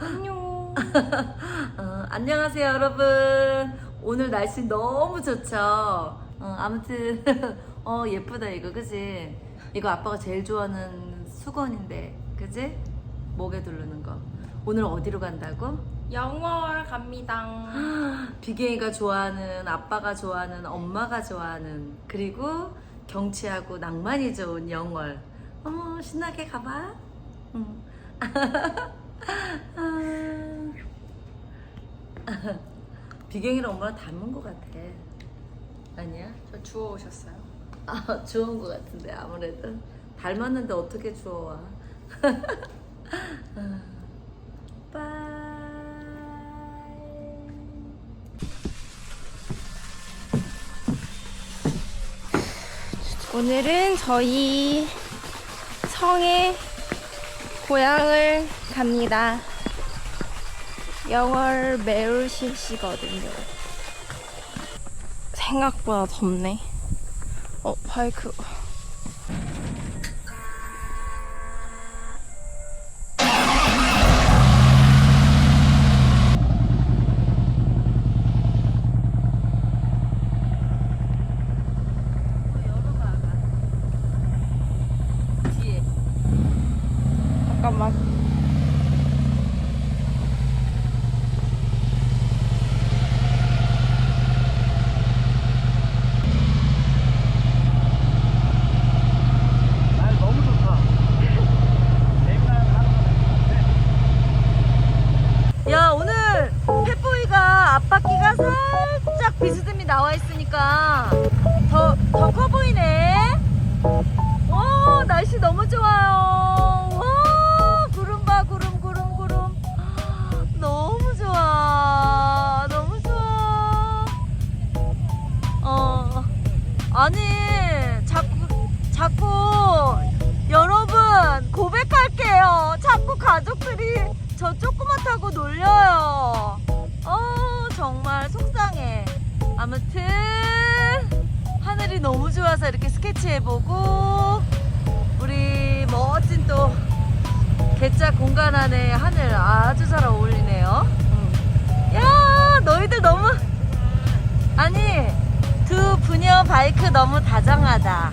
안녕. 어, 안녕하세요 여러분. 오늘 날씨 너무 좋죠? 어, 아무튼 어 예쁘다 이거. 그지? 이거 아빠가 제일 좋아하는 수건인데 그지? 목에 두르는 거. 오늘 어디로 간다고? 영월 갑니다. 비갱이가 좋아하는 아빠가 좋아하는 엄마가 좋아하는 그리고 경치하고 낭만이 좋은 영월. 어머 신나게 가봐. 응. 비갱이랑 엄마랑 닮은 것 같아. 아니야? 저 주워 오셨어요? 아 좋은 것 같은데 아무래도. 닮았는데 어떻게 주워와? 빠이. 오늘은 저희 성의 고향을 갑니다. 영월 매울시시거든요. 생각보다 덥네. 어, 바이크. 열어봐 뒤에 잠깐만. 날 너무 좋다. 재미난 하루가 될것 같아. 야 오늘 펫보이가 앞바퀴가 살짝 비스듬히 나와 있으니까 더 더 커 보이네. 와 날씨 너무 좋아요. 와 구름 봐 구름 구름 구름. 너무 좋아 너무 좋아. 어 아니 자꾸 자꾸 여러분 고백할게요. 자꾸 가족들이 저 조그맣다고 놀려요. 어 정말 속상해. 아무튼 하늘이 너무 좋아서 이렇게 스케치해보고 우리 멋진 또 개짜 공간 안에 하늘 아주 잘 어울리네요. 음. 야 너희들 너무 아니 두 부녀 바이크 너무 다정하다.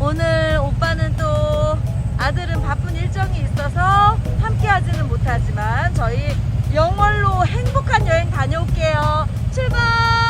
오늘 오빠는 또 아들은 바쁜 일정이 있어서 함께 하지는 못하지만 저희 영월로 행복한 여행 다녀올게요. 출발!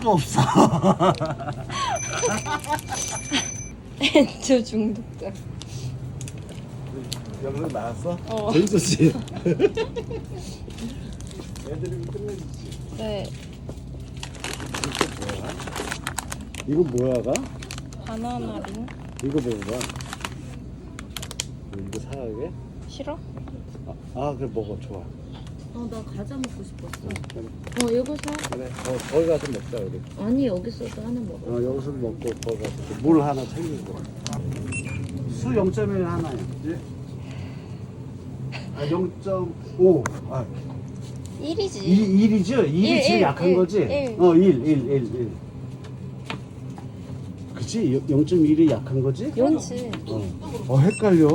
수가 없어. 엔저 중독자. 영상 나왔어? 어. 재밌었지? 애들이 끝내주지. 네, 이거 뭐야가? 바나나링. 이거 먹어봐. 이거 사야게? 싫어? 아, 아 그래 먹어 좋아. 어, 나 과자 먹고 싶었어. 어, 이거 사? 그래. 어, 거기 가서 먹자 우리. 아니, 여기서도 하나 먹어. 어, 여기서 먹고 거기 가서 물 하나 챙기고. 수 0.1 하나야. 그지? 아 0.5. 아 1이지. 1, 1이죠? 1이 일, 제일 일, 약한 일, 거지? 일. 어, 1, 1, 1, 1. 그치? 0.1이 약한 거지? 그렇지. 어, 어 헷갈려.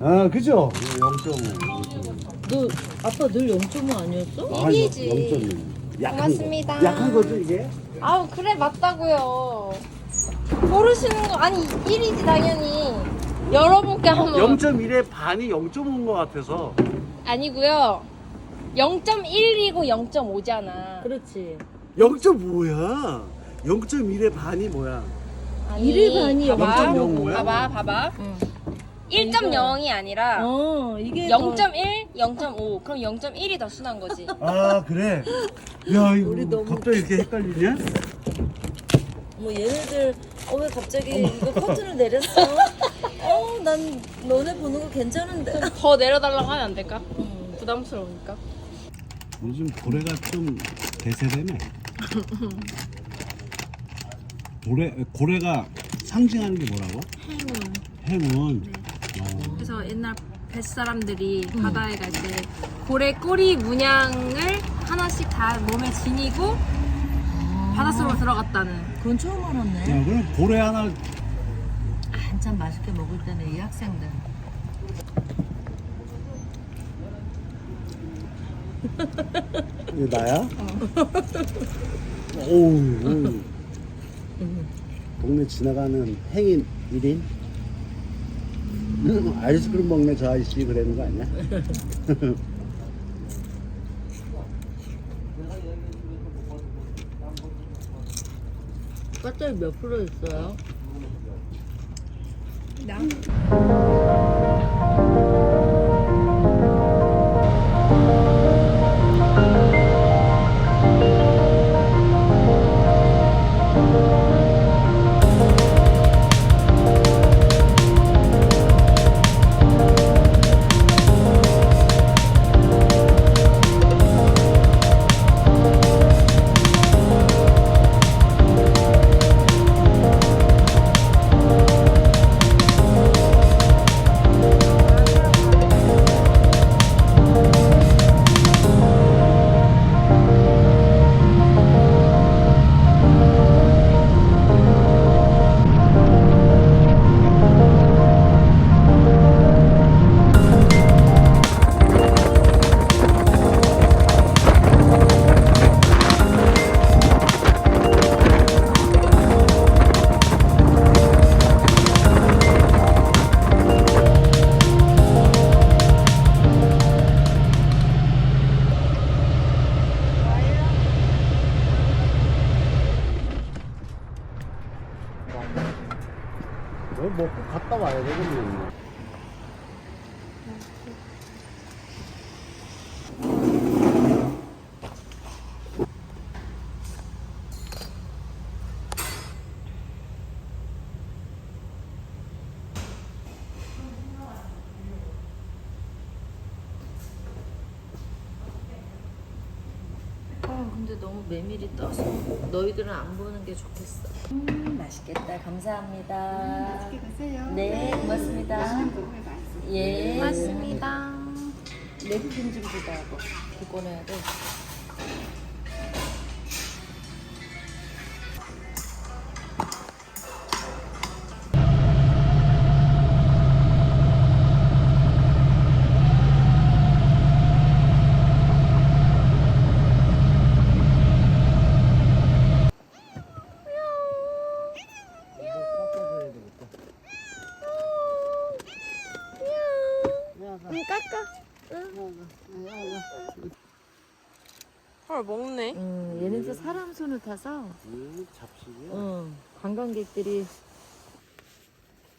아, 그죠? 0.5. 너, 아빠 늘 0.5 아니었어? 일이지. 0.1. 약한 고맙습니다. 거. 약한 거죠, 이게? 아우 그래 맞다고요. 모르시는 거 아니 1이지 당연히. 여러분께 한번 0.1의 반이 0.5인 것 같아서. 아니고요. 0.1이고 0.5잖아. 그렇지. 0.5야. 0.1의 반이 뭐야? 일의 반이 봐봐, 0.05 야? 봐봐, 봐봐. 응. 1.0이 아니라 어, 이게. 0.1, 0.5. 그럼 0.1이 더 순한 거지. 아, 그래? 야, 이거 우리 너무- 갑자기 이렇게 헷갈리냐? 뭐 얘네들 어 왜 갑자기 이거 커튼을 내렸어? 어 난 너네 보는 거 괜찮은데. 더 내려달라고 하면 안 될까? 부담스러우니까. 요즘 고래가 좀 대세되네. 고래 고래가 상징하는 게 뭐라고? 행운. 행운. 어. 그래서 옛날 뱃사람들이 바다에 갈 때 고래 꼬리 문양을 하나씩 다 몸에 지니고 바닷속으로 들어갔다는. 그건 처음 알았네. 야, 그럼 고래 하나 한참 맛있게 먹을 때는 이 학생들. 이거 나야? 오우, 오우. 동네 지나가는 행인 1인? 음, 아이스크림 먹네 저 아저씨 그러는 거 아니야? 까짜리 몇 프로 있어요? 뭐 근데 너무 메밀이 떠서 너희들은 안 보는 게 좋겠어. 음 맛있겠다. 감사합니다. 맛있게 드세요. 네 고맙습니다. 예. 고맙습니다. 냅킨 좀 주다고 이거 꺼내야 돼. 헐 먹네. 음, 얘네들 사람 손을 타서 음, 잡식이야. 음, 관광객들이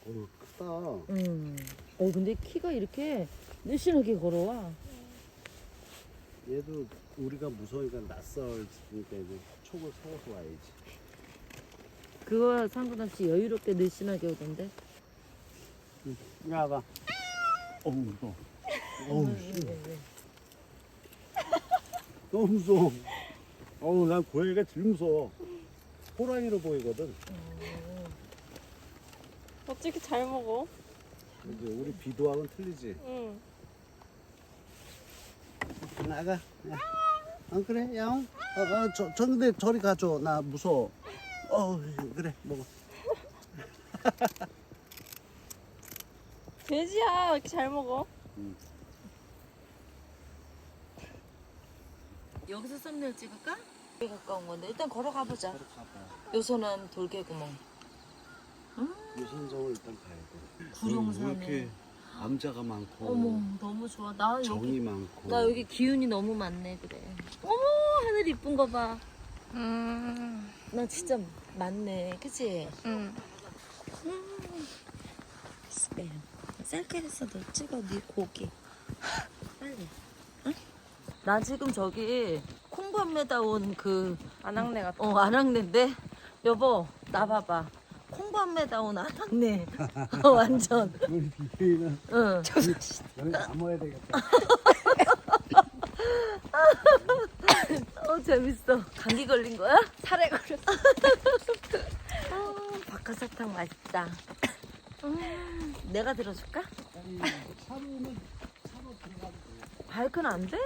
어, 크다. 음. 어 근데 키가 이렇게 늘씬하게 걸어와. 얘도 우리가 무서우니까 낯설니까 이제 촉을 서서 와야지. 그거와 상관없이 여유롭게 늘씬하게 오던데. 야, 봐. 어우, 무서워. 어우, 씨. 너무 무서워. 어우, 난 고양이가 제일 무서워. 호랑이로 보이거든. 어떻게 잘 먹어? 이제 우리 비도하고는 틀리지. 응. 나가. 야. 안 그래, 야옹? 어, 어, 저, 저 근데 저리 가줘. 나 무서워. 어, 그래, 먹어. 돼지야 이렇게 잘 먹어? 여기서 썸네일 찍을까? 여기 가까운 건데 일단 걸어가 보자. 가봐. 요소는 돌개구멍. 유선정을 일단 가야 돼. 구룡산에. 왜 이렇게 암자가 많고 어머 너무 좋아. 나 여기 정이 많고 나 여기 기운이 너무 많네 그래. 어머 하늘 이쁜 거 봐. 음. 나 진짜 많네. 그치? 응. 스팸. 셀카에서 너 찍어 네 고기. 빨리. 응? 나 지금 저기 콩밤에다 온그 안악내 같아. 어, 안악내인데 여보 나 봐봐. 콩밤에다 온 안악내. 어, 완전. 우리 응. 여기 되겠다. 어 재밌어. 감기 걸린 거야? 살에 걸렸어. 아, 박하사탕 맛있다. 음, 내가 들어줄까? 차로는 차로 들어가도 돼. 발끈 안 돼?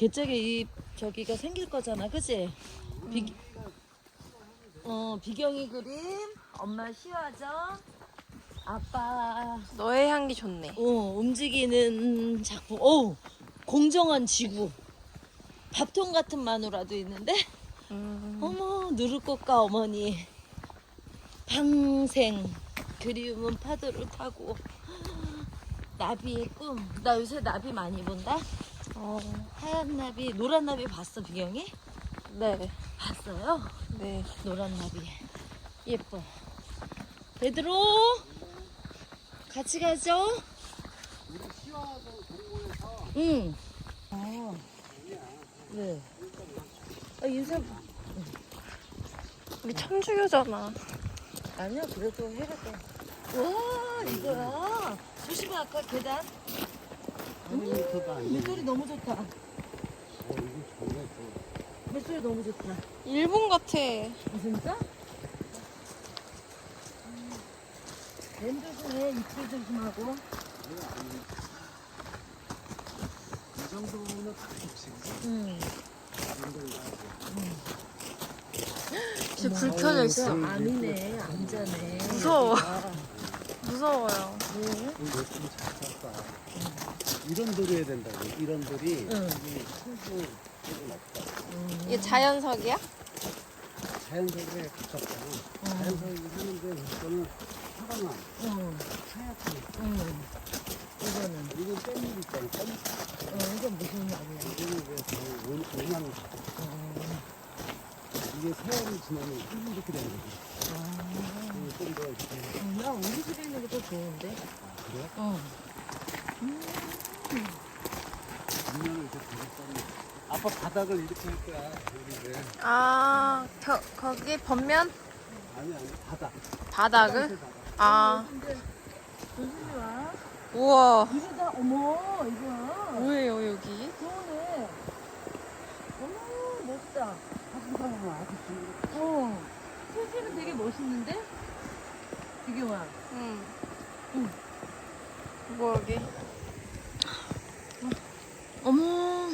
개짝에 이 저기가 생길 거잖아, 그치? 비, 어, 비경이 그림, 엄마 시화정, 아빠, 너의 향기 좋네. 어, 움직이는 작품, 어, 공정한 지구. 밥통 같은 마누라도 있는데? 음. 어머, 누르꽃과 어머니. 방생. 그리움은 파도를 타고. 나비의 꿈. 나 요새 나비 많이 본다? 어. 하얀 나비, 노란 나비 봤어, 비경이? 네. 봤어요? 네. 노란 나비. 예뻐. 베드로! 같이 가죠? 응. 아, 왜? 아, 인사, 우리 천주교잖아. 아니야, 그래도 해가 돼. 와, 이거야. 조심해, 아까 계단. 안 돼. 물소리 너무 좋다. 물소리 너무 좋다. 일본 같아. 아, 진짜? 렌 조심해, 입술 조심하고. 이 정도는. 응. 좋지. 진짜 불 켜져 있어. 암이네, 암자네. 무서워. 아, 무서워요. 왜? 이거 열심히 잘 쌌다. 이런 돌이 해야 된다고. 이런 돌이 응. 이 소수 조금 없다. 이게 자연석이야? 자연석에 가깝잖아. 자연석이 하는데 이거는 화강암, 응. 하얗게. 응. 이거는, 이건 깻잎 있잖아. 깻잎. 어, 이건 무슨 말이야? 이거는 이제 거의 온- 온암. 이게 세월이 지나면 이렇게 되는 거지. 이게 좀더 이렇게. 응, 나 우리 집에 있는 게 더 좋은데? 그래? 어. 이렇게. 아빠 바닥을 이렇게 할 거야. 여기를. 아, 겨, 거기 번면 아니, 아니, 바닥. 바닥을? 아, 조심히 와. 우와. 이거다, 어머, 이거. 뭐예요, 여기? 좋네. 어머, 멋있다. 아주 긴 어. 소시는 되게 멋있는데? 비경아. 응. 응. 뭐 여기? 어머.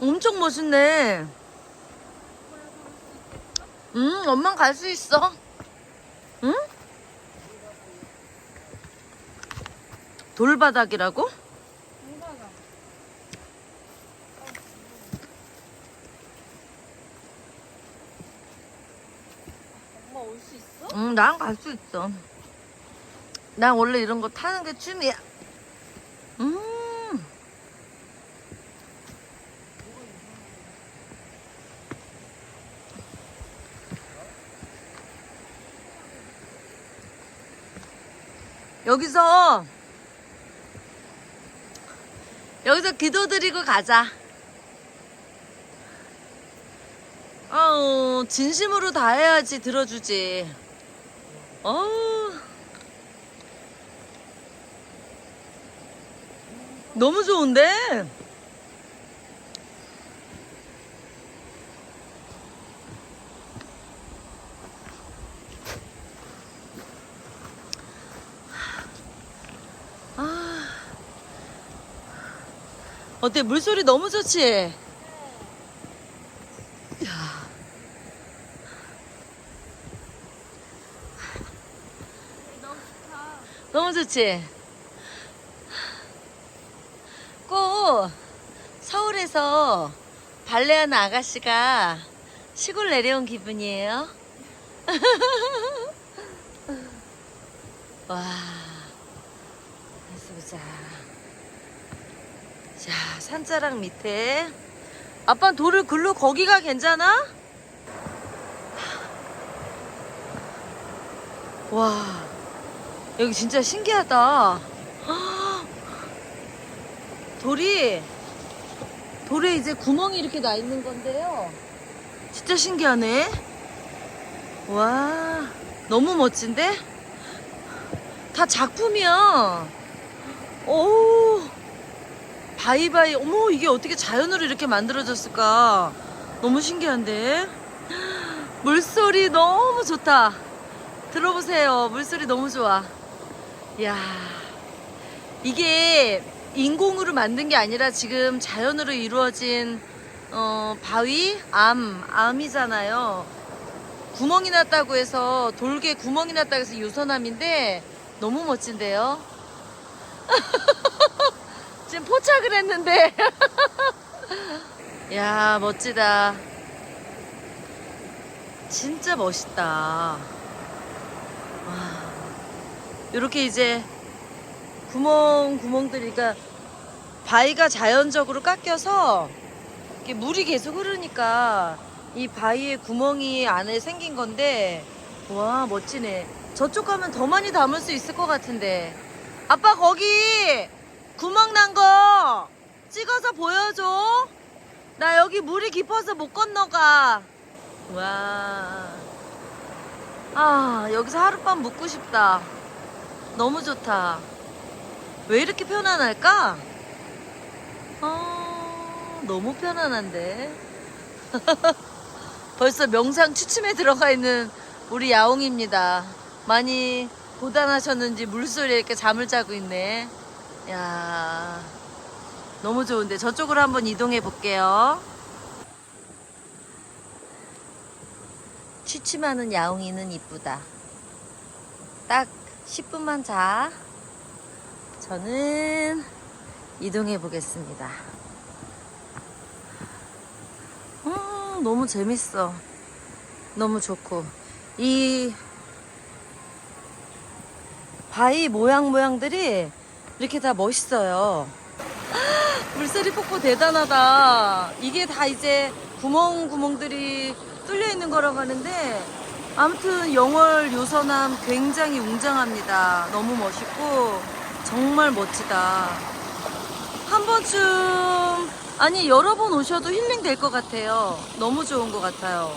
엄청 멋있네. 응, 엄만 갈 수 있어. 응? 돌바닥이라고? 엄마 올 수 있어? 응, 난 갈 수 있어. 난 원래 이런 거 타는 게 춤이야. 음. 여기서 여기서 기도드리고 가자. 아우 진심으로 다 해야지 들어주지. 어. 너무 좋은데? 아. 어때? 물소리 너무 좋지? 야. 너무 좋지? 꼭 서울에서 발레하는 아가씨가 시골 내려온 기분이에요. 와, 해서 보자. 자, 산자락 밑에. 아빠 돌을 글로 거기가 괜찮아? 와, 여기 진짜 신기하다. 돌이 돌에 이제 구멍이 이렇게 나 있는 건데요. 진짜 신기하네. 와, 너무 멋진데? 다 작품이야. 오, 바이바이. 어머, 이게 어떻게 자연으로 이렇게 만들어졌을까? 너무 신기한데? 물소리 너무 좋다. 들어보세요. 물소리 너무 좋아. 이야, 이게 인공으로 만든 게 아니라 지금 자연으로 이루어진 어, 바위, 암, 암이잖아요. 구멍이 났다고 해서 돌게 구멍이 났다고 해서 유선암인데 너무 멋진데요. 지금 포착을 했는데 야 멋지다. 진짜 멋있다. 와, 이렇게 이제 구멍 구멍들이 그러니까 바위가 자연적으로 깎여서 물이 계속 흐르니까 이 바위에 구멍이 안에 생긴 건데 와 멋지네. 저쪽 가면 더 많이 담을 수 있을 것 같은데. 아빠 거기 구멍 난 거 찍어서 보여줘. 나 여기 물이 깊어서 못 건너가. 와. 아, 여기서 하룻밤 묵고 싶다. 너무 좋다. 왜 이렇게 편안할까? 아, 너무 편안한데. 벌써 명상 추침에 들어가 있는 우리 야옹입니다. 많이 고단하셨는지 물소리에 이렇게 잠을 자고 있네. 야 너무 좋은데 저쪽으로 한번 이동해 볼게요. 취침하는 야옹이는 이쁘다. 딱 10분만 자. 저는 이동해 보겠습니다. 음, 너무 재밌어. 너무 좋고. 이 바위 모양 모양들이 이렇게 다 멋있어요. 물소리 폭포 대단하다. 이게 다 이제 구멍 구멍들이 뚫려 있는 거라고 하는데 아무튼 영월 요선암 굉장히 웅장합니다. 너무 멋있고 정말 멋지다. 한 번쯤 아니 여러 번 오셔도 힐링 될 것 같아요. 너무 좋은 것 같아요.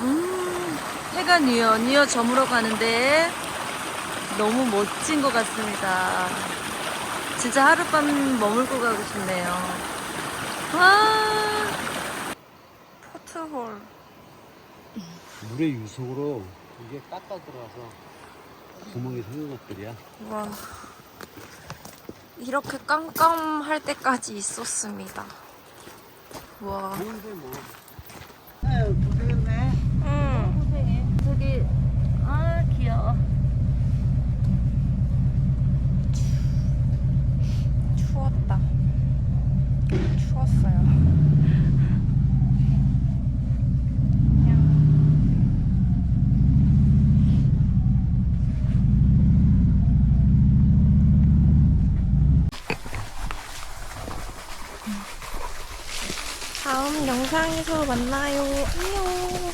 음 해가 뉘어 뉘어 저물어 가는데 너무 멋진 것 같습니다. 진짜 하룻밤 머물고 가고 싶네요. 와 포트홀 물의 유속으로 이게 깎아 들어와서 구멍이 생긴 것들이야. 와 이렇게 깜깜할 때까지 있었습니다. 와. 좋은데 뭐. 아유 고생했네. 응. 고생해. 저기 아 귀여워. 추웠다. 추웠어요. 영상에서 만나요. 안녕.